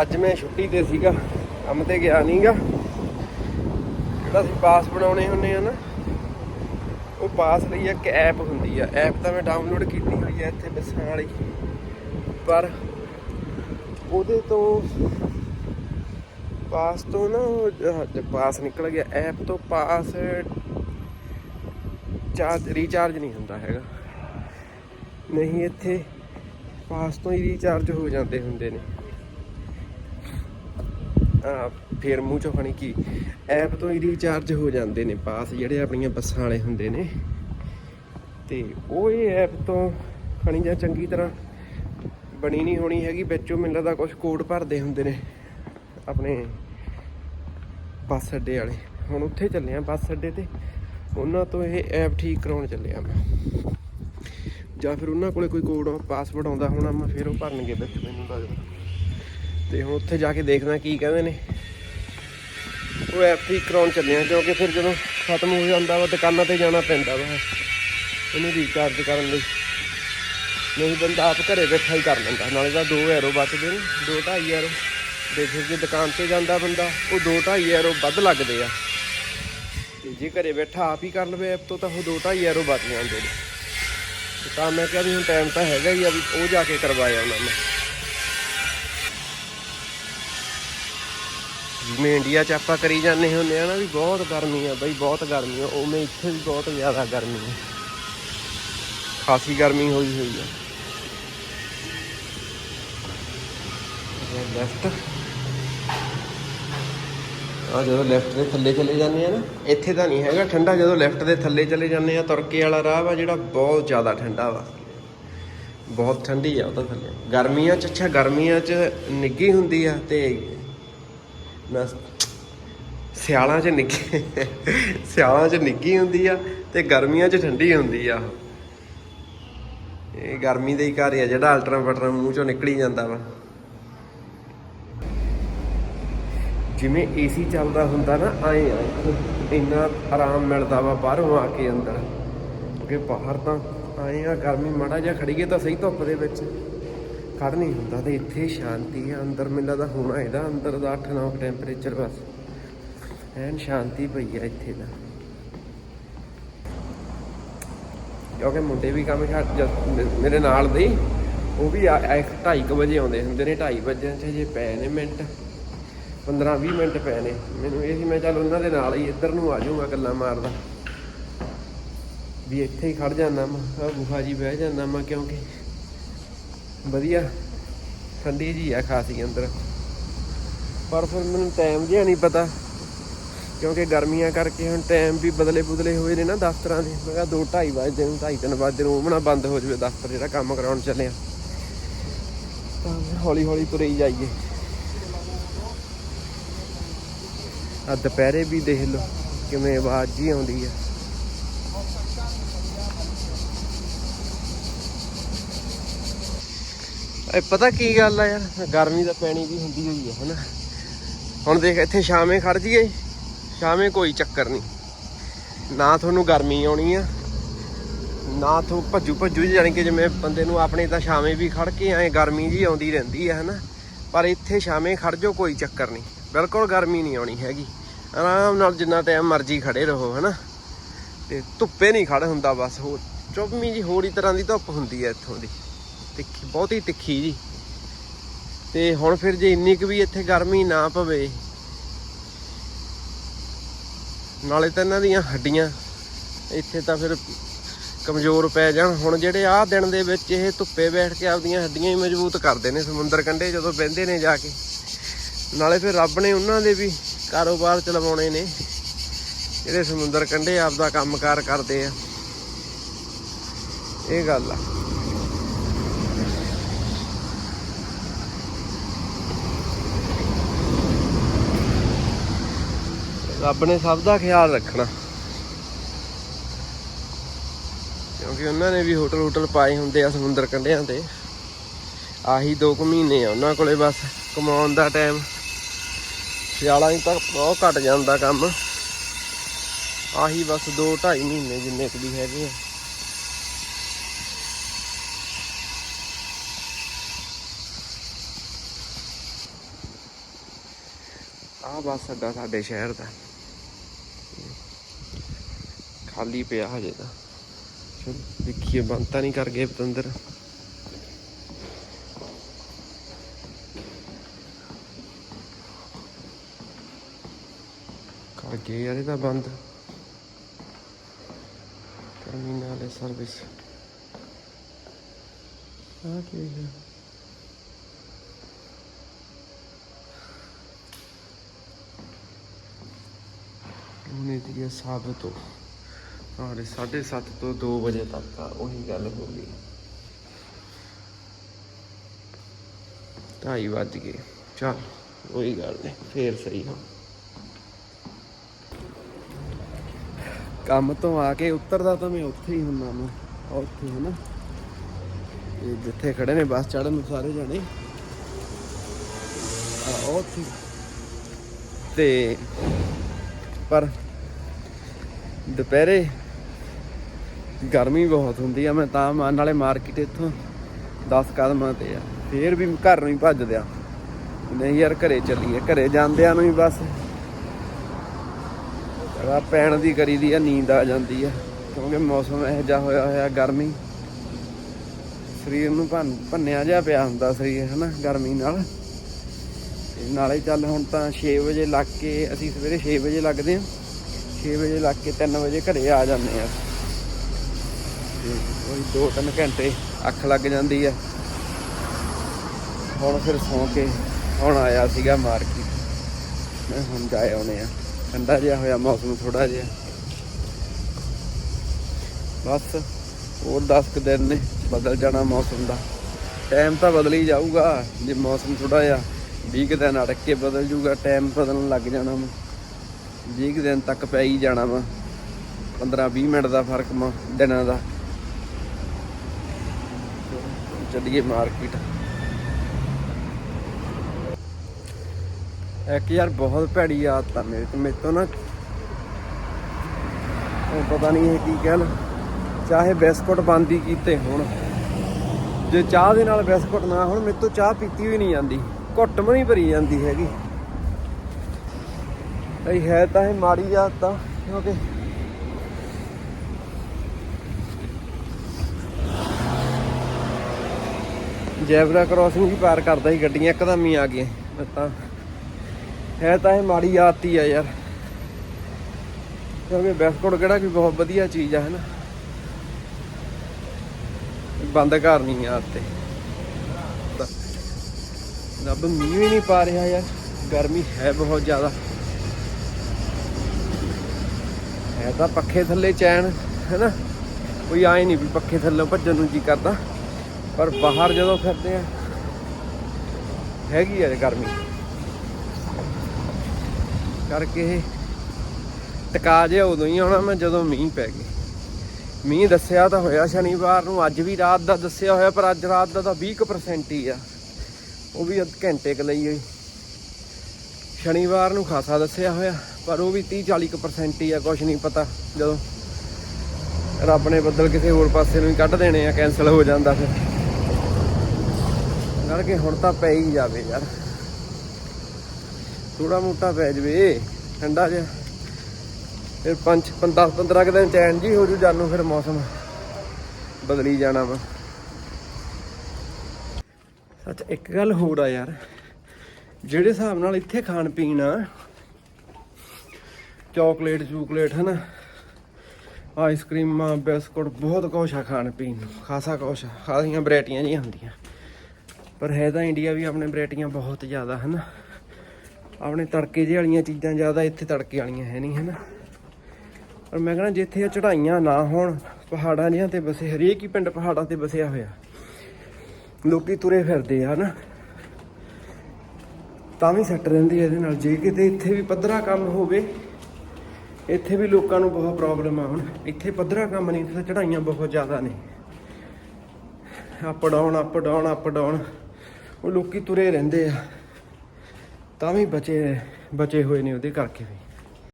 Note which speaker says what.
Speaker 1: ਅੱਜ ਮੈਂ ਛੁੱਟੀ ਤੇ ਸੀਗਾ, ਕੰਮ ਤੇ ਗਿਆ ਨਹੀਂਗਾ ਜਿਹੜਾ ਅਸੀਂ ਪਾਸ ਬਣਾਉਣੇ ਹੁੰਨੇ ਆ ਨਾ, ਉਹ ਪਾਸ ਲਈ ਇੱਕ ਐਪ ਹੁੰਦੀ ਆ। ਐਪ ਤਾਂ ਮੈਂ ਡਾਊਨਲੋਡ ਕੀਤੀ ਹੋਈ ਆ ਇੱਥੇ ਬੱਸਾਂ ਵਾਲੀ। ਪਰ ਉਹਦੇ ਤੋਂ ਪਾਸ ਤੋਂ ਨਾ, ਉਹ ਪਾਸ ਨਿਕਲ ਗਿਆ। ਐਪ ਤੋਂ ਪਾਸ ਚਾਰਜ ਰੀਚਾਰਜ ਨਹੀਂ ਹੁੰਦਾ ਹੈਗਾ। ਨਹੀਂ ਇੱਥੇ, ਪਾਸ ਤੋਂ ਹੀ ਰੀਚਾਰਜ ਹੋ ਜਾਂਦੇ ਹੁੰਦੇ ਨੇ। ਫੇਰ ਮੂੰਹ ਚੋਂ ਖਾਣੀ ਕੀ? ਐਪ ਤੋਂ ਹੀ ਰੀਚਾਰਜ ਹੋ ਜਾਂਦੇ ਨੇ ਪਾਸ, ਜਿਹੜੇ ਆਪਣੀਆਂ ਬੱਸਾਂ ਵਾਲੇ ਹੁੰਦੇ ਨੇ। ਤੇ ਉਹ ਇਹ ਐਪ ਤੋਂ ਖਾਣੀ ਜਾਂ ਚੰਗੀ ਤਰ੍ਹਾਂ ਬਣੀ ਨਹੀਂ ਹੋਣੀ ਹੈਗੀ, ਵਿੱਚੋਂ ਮੈਨੂੰ ਲੱਗਦਾ ਕੁਝ ਕੋਡ ਭਰਦੇ ਹੁੰਦੇ ਨੇ ਆਪਣੇ ਬੱਸ ਅੱਡੇ ਵਾਲੇ। ਹੁਣ ਉੱਥੇ ਚੱਲੇ ਆ ਬੱਸ ਅੱਡੇ ਤੇ। ਉਹਨਾਂ ਤੋਂ ਇਹ ਐਪ ਠੀਕ ਕਰਾਉਣ ਚੱਲੇ ਆ ਮੈਂ। ਜਾਂ ਫਿਰ ਉਹਨਾਂ ਕੋਲੇ ਕੋਈ ਕੋਡ ਪਾਸਵਰਡ ਆਉਂਦਾ ਹੋਣਾ, ਮੈਂ ਫਿਰ ਉਹ ਭਰਨਗੇ ਵਿੱਚ, ਮੈਨੂੰ ਲੱਗਦਾ। ਤੇ ਹੁਣ ਉੱਥੇ ਜਾ ਕੇ ਦੇਖਦਾ ਕੀ ਕਹਿੰਦੇ ਨੇ। ਉਹ ਐਪ ਠੀਕ ਕਰਾਉਣ ਚੱਲੇ ਆ, ਕਿਉਂਕਿ ਫਿਰ ਜਦੋਂ ਖਤਮ ਹੋ ਜਾਂਦਾ ਵਾ, ਦੁਕਾਨਾਂ ਤੇ ਜਾਣਾ ਪੈਂਦਾ ਵਾ। ਇਹਨੂੰ ਰੀਚਾਰਜ ਕਰਨ ਲਈ। ਨਹੀਂ ਬੰਦਾ ਆਪ ਘਰੇ ਬੈਠਾ ਹੀ ਕਰ ਲੈਂਦਾ, ਨਾਲੇ ਤਾਂ 2 ਐਰੋ ਬਚਦੇ ਨੇ 2 2.5 ਐਰੋ ਤੇ ਫਿਰ ਜੇ ਦੁਕਾਨ ਤੇ ਜਾਂਦਾ ਬੰਦਾ, ਉਹ 2 2.5 ਐਰੋ ਵੱਧ ਲੱਗਦੇ ਆ। ਤੇ ਜੇ ਘਰੇ ਬੈਠਾ ਆਪ ਹੀ ਕਰ ਲਵੇ ਐਪ ਤੋਂ, ਤਾਂ ਉਹ 2 2.5 ਐਰੋ ਬਚ ਜਾਂਦੇ ਨੇ। ਤਾਂ ਮੈਂ ਕਿਹਾ ਵੀ ਹੁਣ ਟਾਈਮ ਤਾਂ ਹੈਗਾ ਹੀ ਆ ਵੀ ਉਹ ਜਾ ਕੇ ਕਰਵਾਇਆ ਉਹਨਾਂ ਨੇ। ਜਿਵੇਂ ਇੰਡੀਆ ਚ ਆਪਾਂ ਕਰੀ ਜਾਂਦੇ ਹੁੰਦੇ ਆ ਨਾ ਵੀ ਬਹੁਤ ਗਰਮੀ ਆ ਬਈ ਬਹੁਤ ਗਰਮੀ ਆ ਉਵੇਂ ਇੱਥੇ ਵੀ ਬਹੁਤ ਜ਼ਿਆਦਾ ਗਰਮੀ ਆ। ਖਾਸੀ ਗਰਮੀ ਹੋਈ ਹੋਈ ਆ। ਲੈਫਟ ਆ ਜਦੋਂ ਲੈਫਟ ਦੇ ਥੱਲੇ ਚਲੇ ਜਾਂਦੇ ਆ ਨਾ। ਇੱਥੇ ਤਾਂ ਨਹੀਂ ਹੈਗਾ ਠੰਡਾ ਜਦੋਂ ਲੈਫਟ ਦੇ ਥੱਲੇ ਚਲੇ ਜਾਂਦੇ ਆ ਤੁਰਕੇ ਵਾਲਾ ਰਾਹ ਵਾ ਜਿਹੜਾ ਬਹੁਤ ਜ਼ਿਆਦਾ ਠੰਡਾ ਵਾ। ਬਹੁਤ ਠੰਡੀ ਆ ਉਹ ਤਾਂ ਥੱਲੇ। ਗਰਮੀਆਂ ਚ ਅੱਛਾ ਗਰਮੀਆਂ ਚ ਨਿੱਗੀ ਹੁੰਦੀ ਆ ਤੇ ਨਾ ਸਿਆਲਾਂ ਚ ਨਿੱਗੀ ਸਿਆਲਾਂ ਚ ਨਿੱਗੀ ਹੁੰਦੀ ਆ ਤੇ ਗਰਮੀਆਂ ਚ ਠੰਡੀ ਹੁੰਦੀ ਆ ਇਹ ਗਰਮੀ ਦੇ ਹੀ ਘਰ ਆ, ਜਿਹੜਾ ਅਲਟਰਾ ਬਟਰਾ ਮੂੰਹ ਚੋਂ ਨਿਕਲੀ ਜਾਂਦਾ ਵਾ। ਜਿਵੇਂ ਏਸੀ ਚੱਲਦਾ ਹੁੰਦਾ ਨਾ, ਆਏ ਆ। ਇੰਨਾ ਆਰਾਮ ਮਿਲਦਾ ਵਾ ਬਾਹਰੋਂ ਆ ਕੇ ਅੰਦਰ। ਕਿਉਂਕਿ ਬਾਹਰ ਤਾਂ ਆਏ ਆ, ਗਰਮੀ ਮਾੜਾ ਜਿਹਾ ਖੜੀਏ ਤਾਂ ਸਹੀ ਧੁੱਪ ਦੇ ਵਿੱਚ। ਖੜ ਨਹੀਂ ਹੁੰਦਾ ਤੇ ਇੱਥੇ ਸ਼ਾਂਤੀ ਆ, ਅੰਦਰ ਮੈਨੂੰ ਲੱਗਦਾ ਹੋਣਾ ਇਹਦਾ, ਅੰਦਰ ਦਾ 8-9 ਟੈਂਪਰੇਚਰ ਬਸ। ਐਨ ਸ਼ਾਂਤੀ ਪਈ ਆ ਇੱਥੇ ਦਾ ਕਿਉਂਕਿ ਮੁੰਡੇ ਵੀ ਕੰਮ ਛੱਡ ਮੇਰੇ ਨਾਲ ਦੇ, ਉਹ ਵੀ 2:30 ਵਜੇ ਆਉਂਦੇ ਹੁੰਦੇ ਨੇ 2:30 ਵਜੇ ਚ ਜੇ ਪਏ ਨੇ ਮਿੰਟ 15-20 ਮਿੰਟ ਪਏ ਨੇ। ਮੈਨੂੰ ਇਹ ਸੀ, ਮੈਂ ਚੱਲ ਉਹਨਾਂ ਦੇ ਨਾਲ ਹੀ ਇੱਧਰ ਨੂੰ ਆ ਜਾਊਗਾ ਗੱਲਾਂ ਮਾਰਦਾ। ਵੀ ਇੱਥੇ ਹੀ ਖੜ ਜਾਂਦਾ ਮੈਂ ਆ ਗੁਫਾ ਜੀ ਬਹਿ ਜਾਂਦਾ ਮੈਂ, ਕਿਉਂਕਿ ਵਧੀਆ। ਠੰਡੀ ਜੀ ਆ ਖਾਸੀ ਅੰਦਰ। ਪਰ ਫਿਰ ਮੈਨੂੰ ਟਾਈਮ ਜਿਹਾ ਨਹੀਂ ਪਤਾ, ਕਿਉਂਕਿ ਗਰਮੀਆਂ ਕਰਕੇ ਹੁਣ ਟਾਈਮ ਵੀ ਬਦਲੇ ਬਦਲੇ ਹੋਏ ਨੇ ਨਾ ਦਫ਼ਤਰਾਂ ਦੇ। ਮੈਂ ਕਿਹਾ 2:30 ਵਜੇ ਨੂੰ 2:30 ਵਜੇ ਨੂੰ ਉਹਮਣਾ ਬੰਦ ਹੋ ਜਾਵੇ ਦਫ਼ਤਰ ਜਿਹੜਾ ਕੰਮ ਕਰਾਉਣ ਚੱਲੇ ਆ। ਤਾਂ ਹੌਲੀ ਹੌਲੀ ਤੁਰੇ ਹੀ ਜਾਈਏ। ਆ ਦੁਪਹਿਰੇ ਵੀ ਦੇਖ ਲਓ ਕਿਵੇਂ ਆਵਾਜ਼ ਜੀ ਆਉਂਦੀ ਹੈ ਇਹ ਪਤਾ ਕੀ ਗੱਲ ਆ ਯਾਰ? ਗਰਮੀ ਤਾਂ ਪੈਣੀ ਵੀ ਹੁੰਦੀ ਹੋਈ ਆ, ਹਨਾ? ਹੁਣ ਦੇਖ, ਇੱਥੇ ਸ਼ਾਮੇ ਖੜ ਜੀਏ ਸ਼ਾਮੇ ਕੋਈ ਚੱਕਰ ਨਹੀਂ। ਨਾ ਤੁਹਾਨੂੰ ਗਰਮੀ ਆਉਣੀ ਆ, ਨਾ ਤੋਂ ਭੱਜੂ ਭੱਜੂ ਜਾਣੀ ਕਿ ਜਿਵੇਂ ਬੰਦੇ ਨੂੰ ਆਪਣੇ ਤਾਂ ਸ਼ਾਮੇ ਵੀ ਖੜ ਕੇ ਐ ਗਰਮੀ ਜੀ ਆਉਂਦੀ ਰਹਿੰਦੀ ਆ, ਹਨਾ? ਪਰ ਇੱਥੇ ਸ਼ਾਮੇ ਖੜ ਜਾਓ, ਕੋਈ ਚੱਕਰ ਨਹੀਂ। ਬਿਲਕੁਲ ਗਰਮੀ ਨਹੀਂ ਆਉਣੀ ਹੈਗੀ। ਆਰਾਮ ਨਾਲ ਜਿੰਨਾ ਟਾਈਮ ਮਰਜ਼ੀ ਖੜੇ ਰਹੋ, ਹਨਾ? ਤੇ ਧੁੱਪੇ ਨਹੀਂ ਖੜ ਹੁੰਦਾ, ਬਸ ਹੋਰ। ਚੁੱਭਵੀਂ ਜੀ ਹੋਰ ਹੀ ਤਰ੍ਹਾਂ ਦੀ ਧੁੱਪ ਹੁੰਦੀ ਹੈ ਇੱਥੋਂ ਦੀ। ਤਿੱਖੀ, ਬਹੁਤੀ ਤਿੱਖੀ ਜੀ। ਤੇ ਹੁਣ ਫਿਰ ਜੇ ਇੰਨੀ ਕੁ ਵੀ ਇੱਥੇ ਗਰਮੀ ਨਾ ਪਵੇ, ਨਾਲੇ ਤਾਂ ਇਹਨਾਂ ਦੀਆਂ ਹੱਡੀਆਂ ਇੱਥੇ ਤਾਂ ਫਿਰ ਕਮਜ਼ੋਰ ਪੈ ਜਾਣ। ਹੁਣ ਜਿਹੜੇ ਆਹ ਦਿਨ ਦੇ ਵਿੱਚ ਇਹ ਧੁੱਪੇ ਬੈਠ ਕੇ ਆਪਦੀਆਂ ਹੱਡੀਆਂ ਹੀ ਮਜ਼ਬੂਤ ਕਰਦੇ ਨੇ ਸਮੁੰਦਰ ਕੰਢੇ ਜਦੋਂ ਬਹਿੰਦੇ ਨੇ ਜਾ ਕੇ। ਨਾਲੇ ਫਿਰ ਰੱਬ ਨੇ ਉਹਨਾਂ ਦੇ ਵੀ ਕਾਰੋਬਾਰ ਚਲਵਾਉਣੇ ਨੇ, ਜਿਹੜੇ ਸਮੁੰਦਰ ਕੰਢੇ ਆਪਦਾ ਕੰਮਕਾਰ ਕਰਦੇ ਆ। ਇਹ ਗੱਲ ਆ। ਰੱਬ ਨੇ ਸਭ ਦਾ ਖਿਆਲ ਰੱਖਣਾ। ਕਿਉਂਕਿ ਉਹਨਾਂ ਨੇ ਵੀ ਹੋਟਲ ਹੋਟਲ ਪਾਏ ਹੁੰਦੇ ਆ ਸਮੁੰਦਰ ਕੰਢਿਆਂ ਤੇ। ਆਹੀ 2 ਕੁ ਮਹੀਨੇ ਆ ਉਹਨਾਂ ਕੋਲੇ ਬਸ ਕਮਾਉਣ ਦਾ ਟਾਈਮ ਸਿਆਲਾਂ ਹੀ ਤਾਂ ਬਹੁਤ ਘਟ ਜਾਂਦਾ ਕੰਮ। ਆਹੀ ਬਸ 2 2.5 ਮਹੀਨੇ ਜਿੰਨੇ ਕੁ ਵੀ ਹੈਗੇ ਆ। ਆਹ ਬੱਸ ਅੱਡਾ ਸਾਡੇ ਸ਼ਹਿਰ ਦਾ। ਖਾਲੀ ਪਿਆ ਹਜੇ ਤਾਂ। ਚਲ ਦੇਖੀਏ ਬੰਦ ਤਾਂ ਨਹੀਂ ਕਰ ਗਏ ਪਤੰਦਰ। ਕਰ ਗਏ ਯਾਰ ਇਹ ਬੰਦ। ਟਰਮੀਨਲ ਸਰਵਿਸ ਆ ਕੀ ਹੈ? ਉਹਨੇ ਦੀ ਸਾਬਤ ਤੋਂ। ਹਾਂ 7:30 ਤੋਂ 2 ਵਜੇ ਤੱਕ ਆ, ਉਹੀ ਗੱਲ ਹੋ ਗਈ। ਢਾਈ ਵੱਜ ਗਏ। ਚੱਲ, ਉਹੀ ਗੱਲ ਨੇ ਫੇਰ ਸਹੀ ਹੋ ਕੰਮ ਤੋਂ ਆ ਕੇ ਉੱਤਰਦਾ ਤਾਂ ਮੈਂ ਉੱਥੇ ਹੀ ਹੁੰਨਾ ਮੈਂ ਉੱਥੇ ਹੈ ਨਾ ਇਹ ਜਿੱਥੇ ਖੜੇ ਨੇ ਬੱਸ ਚੜਨ ਨੂੰ ਸਾਰੇ ਜਾਣੇ। ਆ ਉੱਥੇ। ਤੇ ਪਰ ਦੁਪਹਿਰੇ ਗਰਮੀ ਬਹੁਤ ਹੁੰਦੀ ਆ, ਮੈਂ ਤਾਂ ਮਾਨ ਨਾਲੇ ਮਾਰਕੀਟ ਇੱਥੋਂ 10 ਕਦਮਾਂ ਤੇ ਆ। ਫੇਰ ਵੀ ਘਰ ਨੂੰ ਹੀ ਭੱਜਦੇ ਆ। ਨਹੀਂ ਯਾਰ, ਘਰੇ ਚੱਲੀਏ, ਘਰੇ ਜਾਂਦਿਆਂ ਨੂੰ ਹੀ ਬਸ। ਰਾ ਪੈਣ ਦੀ ਕਰੀ ਦੀ ਆ, ਨੀਂਦ ਆ ਜਾਂਦੀ ਆ। ਕਿਉਂਕਿ ਮੌਸਮ ਇਹੋ ਜਿਹਾ ਹੋਇਆ ਹੋਇਆ ਗਰਮੀ। ਸਰੀਰ ਨੂੰ ਭੰਨ, ਭੰਨਿਆ ਜਿਹਾ ਪਿਆ ਹੁੰਦਾ ਸਰੀਰ, ਹਨਾ, ਗਰਮੀ ਨਾਲ। ਤੇ ਨਾਲੇ ਚੱਲ ਹੁਣ ਤਾਂ 6 ਵਜੇ ਲੱਗ ਕੇ, ਅਸੀਂ ਸਵੇਰੇ 6 ਵਜੇ ਲੱਗਦੇ ਆ। 6 ਵਜੇ ਲੱਗ ਕੇ 3 ਵਜੇ ਘਰੇ ਆ ਜਾਂਦੇ ਆ। ਤੇ ਉਹੀ 2-3 ਘੰਟੇ ਅੱਖ ਲੱਗ ਜਾਂਦੀ ਹੈ। ਹੁਣ ਫਿਰ ਸੌਂ ਕੇ ਹੁਣ ਆਇਆ ਸੀਗਾ ਮਾਰਕੀਟ। ਮੈਂ ਹੁਣ ਜਾ ਆਉਨੇ ਆ ਠੰਡਾ ਜਿਹਾ ਹੋਇਆ ਮੌਸਮ ਥੋੜਾ ਜਿਹਾ। ਬਸ ਹੋਰ 10 ਕੁ ਦਿਨ ਨੇ, ਬਦਲ ਜਾਣਾ ਮੌਸਮ ਦਾ। ਟਾਈਮ ਤਾਂ ਬਦਲ ਹੀ ਜਾਊਗਾ, ਜੇ ਮੌਸਮ ਥੋੜਾ ਜਿਹਾ 20 ਕੁ ਦਿਨ ਅੜਕ ਕੇ ਬਦਲ ਜੂਗਾ ਟਾਈਮ ਬਦਲਣ ਲੱਗ ਜਾਣਾ ਵਾ। 20 ਕੁ ਦਿਨ ਤੱਕ ਪੈ ਹੀ ਜਾਣਾ ਵਾ। 15 20 ਮਿੰਟ ਦਾ ਫ਼ਰਕ ਵਾ ਦਿਨਾਂ ਦਾ। ਚੱਲੀਏ ਮਾਰਕੀਟ। ਇੱਕ ਯਾਰ, ਬਹੁਤ ਭੈੜੀ ਆਦਤ ਆ ਮੇਰੇ ਤੇ ਮੇਰੇ ਤੋਂ ਨਾ। ਪਤਾ ਨਹੀਂ ਇਹ ਕੀ ਕਹਿਣ। ਚਾਹੇ ਬਿਸਕੁਟ ਬੰਦ ਹੀ ਕੀਤੇ ਹੁਣ। ਜੇ ਚਾਹ ਦੇ ਨਾਲ ਬਿਸਕੁਟ ਨਾ ਹੋਣ, ਮੇਰੇ ਤੋਂ ਚਾਹ ਪੀਤੀ ਵੀ ਨਹੀਂ ਜਾਂਦੀ। ਘੁੱਟ ਵੀ ਨਹੀਂ ਭਰੀ ਜਾਂਦੀ ਹੈਗੀ। ਇਹ ਹੈ ਤਾਂ ਇਹ ਮਾੜੀ ਆਦਤ ਆ, ਕਿਉਂਕਿ ਜੈਬਰਾ ਕ੍ਰਾਸਿੰਗ ਵੀ ਪਾਰ ਕਰਦਾ ਸੀ ਗੱਡੀਆਂ, ਇੱਕਦਮ ਹੀ ਆ ਗਈਆਂ ਤਾਂ ਹੈ ਤਾਂ ਇਹ ਮਾੜੀ ਆਦਤ ਆ ਯਾਰ। ਕਿਉਂਕਿ ਬਿਸਕੁਟ ਕਿਹੜਾ ਕੋਈ ਬਹੁਤ ਵਧੀਆ ਚੀਜ਼ ਆ ਹੈ ਨਾ ਬੰਦ ਕਰਨੀ ਆ ਤੇ। ਰੱਬ ਮੀਂਹ ਵੀ ਨਹੀਂ ਪਾ ਰਿਹਾ ਯਾਰ। ਗਰਮੀ ਹੈ ਬਹੁਤ ਜ਼ਿਆਦਾ। ਹੈ ਤਾਂ ਪੱਖੇ ਥੱਲੇ ਚੈਨ ਹੈ ਨਾ ਕੋਈ ਆਏ ਨਹੀਂ ਵੀ ਪੱਖੇ ਥੱਲੇ ਭੱਜਣ ਨੂੰ ਜੀ ਕਰਦਾ। ਪਰ ਬਾਹਰ ਜਦੋਂ ਫਿਰਦੇ ਆ, ਹੈਗੀ ਆ ਗਰਮੀ। ਕਰਕੇ ਟਿਕਾ ਜਿਹਾ ਉਦੋਂ ਹੀ ਆਉਣਾ ਮੈਂ ਜਦੋਂ ਮੀਂਹ ਪੈ ਗਏ ਮੀਂਹ ਦੱਸਿਆ ਤਾਂ ਹੋਇਆ ਸ਼ਨੀਵਾਰ ਨੂੰ, ਅੱਜ ਵੀ ਰਾਤ ਦਾ ਦੱਸਿਆ ਹੋਇਆ, ਪਰ ਅੱਜ ਰਾਤ ਦਾ ਤਾਂ 20% ਹੀ ਆ। ਉਹ ਵੀ ਘੰਟੇ ਕ ਲਈ ਹੋਈ। ਸ਼ਨੀਵਾਰ ਨੂੰ ਖਾਸਾ ਦੱਸਿਆ ਹੋਇਆ, ਪਰ ਉਹ ਵੀ 30 40% ਹੀ ਆ ਕੁਝ ਨਹੀਂ ਪਤਾ ਜਦੋਂ ਰੱਬ ਨੇ ਬੱਦਲ ਕਿਸੇ ਹੋਰ ਪਾਸੇ ਨੂੰ ਹੀ ਕੱਢ ਦੇਣੇ ਆ ਕੈਨਸਲ ਹੋ ਜਾਂਦਾ ਫਿਰ। ਕਰਕੇ ਹੁਣ ਤਾਂ ਪੈ ਹੀ ਜਾਵੇ ਯਾਰ। ਥੋੜਾ ਮੋਟਾ ਪੈ ਜਵੇ, ਠੰਡਾ ਜਿਹਾ। ਫਿਰ 5 10 15 ਦਿਨ ਚੈਨ ਜੀ ਹੋ ਜੂ ਜਾਨੂੰ ਫਿਰ ਮੌਸਮ ਬਦਲੀ ਜਾਣਾ ਵਾ। ਸੱਚ ਇੱਕ ਗੱਲ ਹੋਰ ਆ ਯਾਰ, ਜਿਹੜੇ ਹਿਸਾਬ ਨਾਲ ਇੱਥੇ ਖਾਣ ਪੀਣ ਆ, ਚਾਕਲੇਟ, ਚੂਕਲੇਟ, ਹਨਾ, ਆਈਸਕ੍ਰੀਮਾਂ, ਬਿਸਕੁਟ, ਬਹੁਤ ਕੁਛ ਆ ਖਾਣ ਪੀਣ ਨੂੰ, ਖਾਸਾ ਕੁਛ ਆ, ਖਾਸੀਆਂ ਵੈਰਾਈਟੀਆਂ ਜੀ ਹੁੰਦੀਆਂ। ਪਰ ਹੈ ਤਾਂ ਇੰਡੀਆ ਵੀ ਆਪਣੇ ਵੈਰਾਈਟੀਆਂ ਬਹੁਤ ਜ਼ਿਆਦਾ, ਹਨਾ? ਆਪਣੇ ਤੜਕੇ ਜਿਹੇ ਵਾਲੀਆਂ ਚੀਜ਼ਾਂ ਜ਼ਿਆਦਾ ਇੱਥੇ ਤੜਕੇ ਵਾਲੀਆਂ ਹੈ ਨਹੀਂ, ਹਨਾ? ਪਰ ਮੈਂ ਕਹਿੰਦਾ ਜਿੱਥੇ ਇਹ ਚੜਾਈਆਂ ਨਾ ਹੋਣ, ਪਹਾੜਾਂ ਜਿਹਾਂ ਤੇ ਬਸੇ, ਹਰੇਕ ਹੀ ਪਿੰਡ ਪਹਾੜਾਂ ਤੇ ਬਸਿਆ ਹੋਇਆ। ਲੋਕੀ ਤੁਰੇ ਫਿਰਦੇ ਆ ਨਾ ਤਾਂ ਵੀ ਸੈੱਟ ਰਹਿੰਦੀ ਹੈ ਇਹਦੇ ਨਾਲ। ਜੇ ਕਿਤੇ ਇੱਥੇ ਵੀ ਪੱਧਰਾ ਕੰਮ ਹੋਵੇ, ਇੱਥੇ ਵੀ ਲੋਕਾਂ ਨੂੰ ਬਹੁਤ ਪ੍ਰੋਬਲਮ ਆ, ਹੁਣ। ਇੱਥੇ ਪੱਧਰਾ ਕੰਮ ਨਹੀਂ, ਇੱਥੇ ਚੜਾਈਆਂ ਬਹੁਤ ਜ਼ਿਆਦਾ ਨੇ। Up down up down up down ਉਹ ਲੋਕੀ ਤੁਰੇ ਰਹਿੰਦੇ ਆ ਤਾਂ ਵੀ ਬਚੇ ਬਚੇ ਹੋਏ ਨੇ ਉਹਦੇ ਕਰਕੇ ਵੀ।